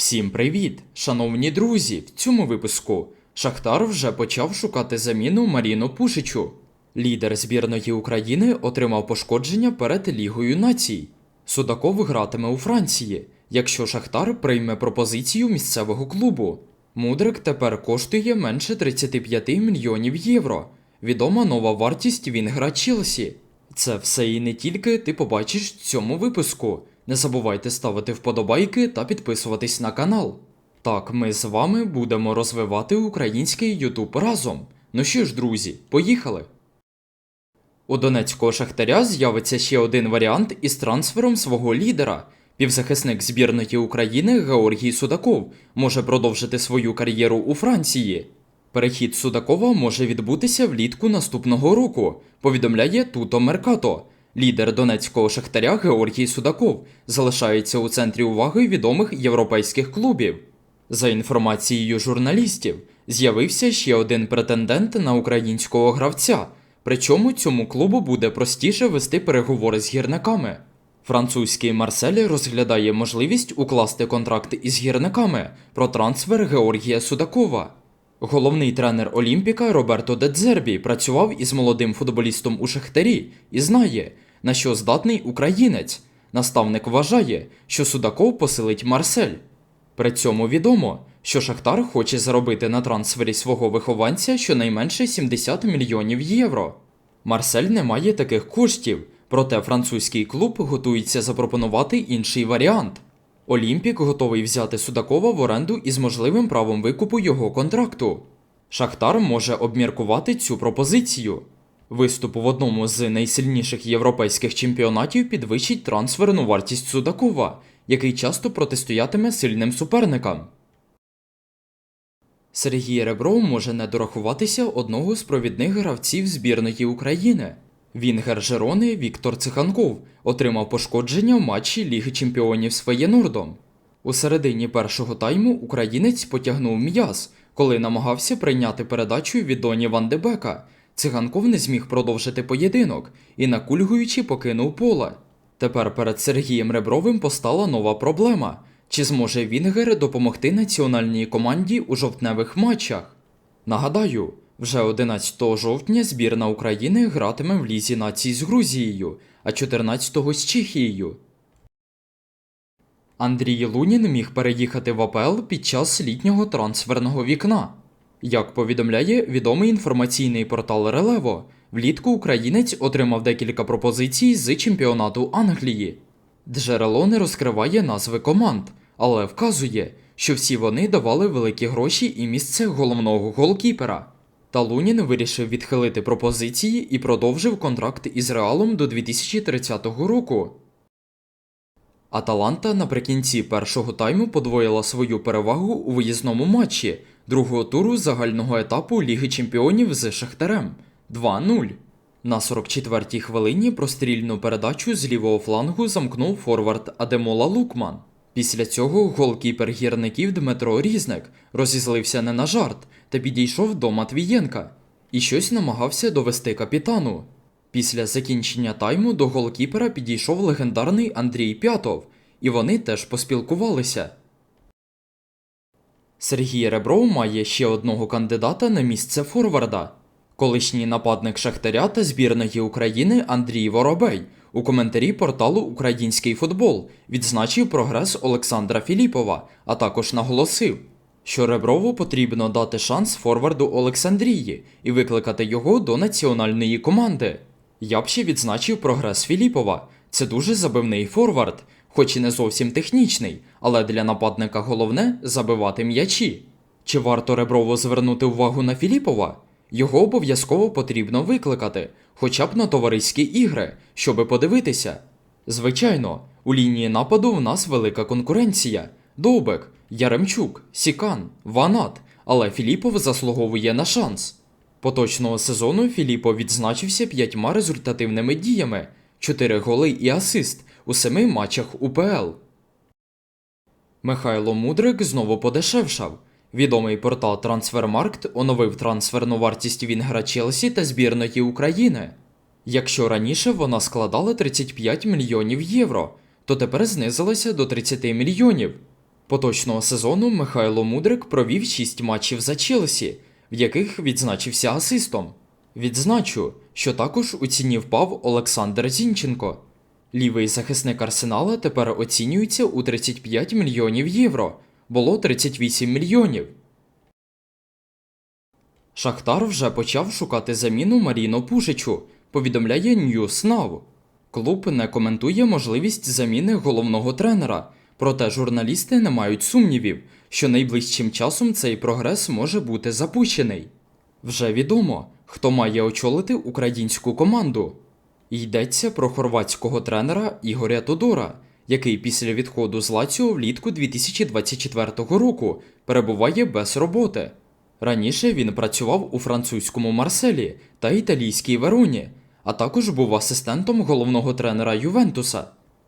Всім привіт, шановні друзі! В цьому випуску Шахтар вже почав шукати заміну Маріну Пушичу. Лідер збірної України отримав пошкодження перед Лігою націй. Судаков гратиме у Франції, якщо Шахтар прийме пропозицію місцевого клубу. Мудрик тепер коштує менше 35 мільйонів євро. Відома нова вартість Вінгра Челсі. Це все і не тільки ти побачиш в цьому випуску. Не забувайте ставити вподобайки та підписуватись на канал. Так, ми з вами будемо розвивати український Ютуб разом. Ну що ж, друзі, поїхали! У донецького шахтаря з'явиться ще один варіант із трансфером свого лідера. Півзахисник збірної України Георгій Судаков може продовжити свою кар'єру у Франції. Перехід Судакова може відбутися влітку наступного року, повідомляє Туто Меркато. Лідер донецького шахтаря Георгій Судаков залишається у центрі уваги відомих європейських клубів. За інформацією журналістів, з'явився ще один претендент на українського гравця, причому цьому клубу буде простіше вести переговори з гірниками. Французький Марсель розглядає можливість укласти контракт із гірниками про трансфер Георгія Судакова. Головний тренер Олімпіка Роберто Дедзербі працював із молодим футболістом у Шахтарі і знає, на що здатний українець. Наставник вважає, що Судаков посилить Марсель. При цьому відомо, що Шахтар хоче заробити на трансфері свого вихованця щонайменше 70 мільйонів євро. Марсель не має таких коштів, проте французький клуб готується запропонувати інший варіант. Олімпік готовий взяти Судакова в оренду із можливим правом викупу його контракту. Шахтар може обміркувати цю пропозицію. Виступ в одному з найсильніших європейських чемпіонатів підвищить трансферну вартість Судакова, який часто протистоятиме сильним суперникам. Сергій Ребров може не дорахуватися одного з провідних гравців збірної України. Вінгер Жерони Віктор Циханков отримав пошкодження в матчі Ліги Чемпіонів з Феєнордом. У середині першого тайму українець потягнув м'яз, коли намагався прийняти передачу від Доні Ван де Бека. Циганков не зміг продовжити поєдинок і, накульгуючи, покинув поле. Тепер перед Сергієм Ребровим постала нова проблема: чи зможе Вінгер допомогти національній команді у жовтневих матчах? Нагадаю, вже 11 жовтня збірна України гратиме в Лізі націй з Грузією, а 14-го з Чехією. Андрій Лунін міг переїхати в АПЛ під час літнього трансферного вікна. Як повідомляє відомий інформаційний портал Релево, влітку українець отримав декілька пропозицій з чемпіонату Англії. Джерело не розкриває назви команд, але вказує, що всі вони давали великі гроші і місце головного голкіпера. Та Лунін вирішив відхилити пропозиції і продовжив контракт із Реалом до 2030 року. Аталанта наприкінці першого тайму подвоїла свою перевагу у виїзному матчі другого туру загального етапу Ліги Чемпіонів з Шахтарем 2-0. На 44-й хвилині прострільну передачу з лівого флангу замкнув форвард Адемола Лукман. Після цього голкіпер гірників Дмитро Різник розізлився не на жарт та підійшов до Матвієнка і щось намагався довести капітану. Після закінчення тайму до голкіпера підійшов легендарний Андрій П'ятов, і вони теж поспілкувалися. Сергій Ребров має ще одного кандидата на місце форварда. Колишній нападник Шахтаря та збірної України Андрій Воробей у коментарі порталу Український футбол відзначив прогрес Олександра Філіпова, а також наголосив, що Реброву потрібно дати шанс форварду Олександрії і викликати його до національної команди. Я б ще відзначив прогрес Філіпова. Це дуже забивний форвард, хоч і не зовсім технічний, але для нападника головне забивати м'ячі. Чи варто Реброву звернути увагу на Філіпова? Його обов'язково потрібно викликати, хоча б на товариські ігри, щоби подивитися. Звичайно, у лінії нападу в нас велика конкуренція: Довбек, Яремчук, Сікан, Ванат, але Філіпов заслуговує на шанс. Поточного сезону Філіпов відзначився п'ятьма результативними діями, 4 голи і асист у семи матчах УПЛ. Михайло Мудрик знову подешевшав. Відомий портал Трансфермаркт оновив трансферну вартість Вінгра Челсі та збірної України. Якщо раніше вона складала 35 мільйонів євро, то тепер знизилася до 30 мільйонів. Поточного сезону Михайло Мудрик провів 6 матчів за Челсі, в яких відзначився асистом. Відзначу, що також у ціні впав Олександр Зінченко. Лівий захисник Арсенала тепер оцінюється у 35 мільйонів євро, було 38 мільйонів. Шахтар вже почав шукати заміну Маріно Пушичу, повідомляє News Now. Клуб не коментує можливість заміни головного тренера, проте журналісти не мають сумнівів, що найближчим часом цей прогрес може бути запущений. Вже відомо, хто має очолити українську команду. Йдеться про хорватського тренера Ігоря Тодора, який після відходу з Лаціо влітку 2024 року перебуває без роботи. Раніше він працював у французькому Марселі та італійській Вероні, а також був асистентом головного тренера Ювентуса.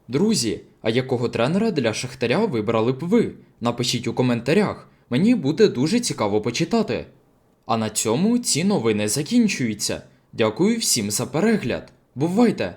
Друзі, а якого тренера для Шахтаря вибрали б ви? Напишіть у коментарях, мені буде дуже цікаво почитати. А на цьому ці новини закінчуються. Дякую всім за перегляд. Бувайте!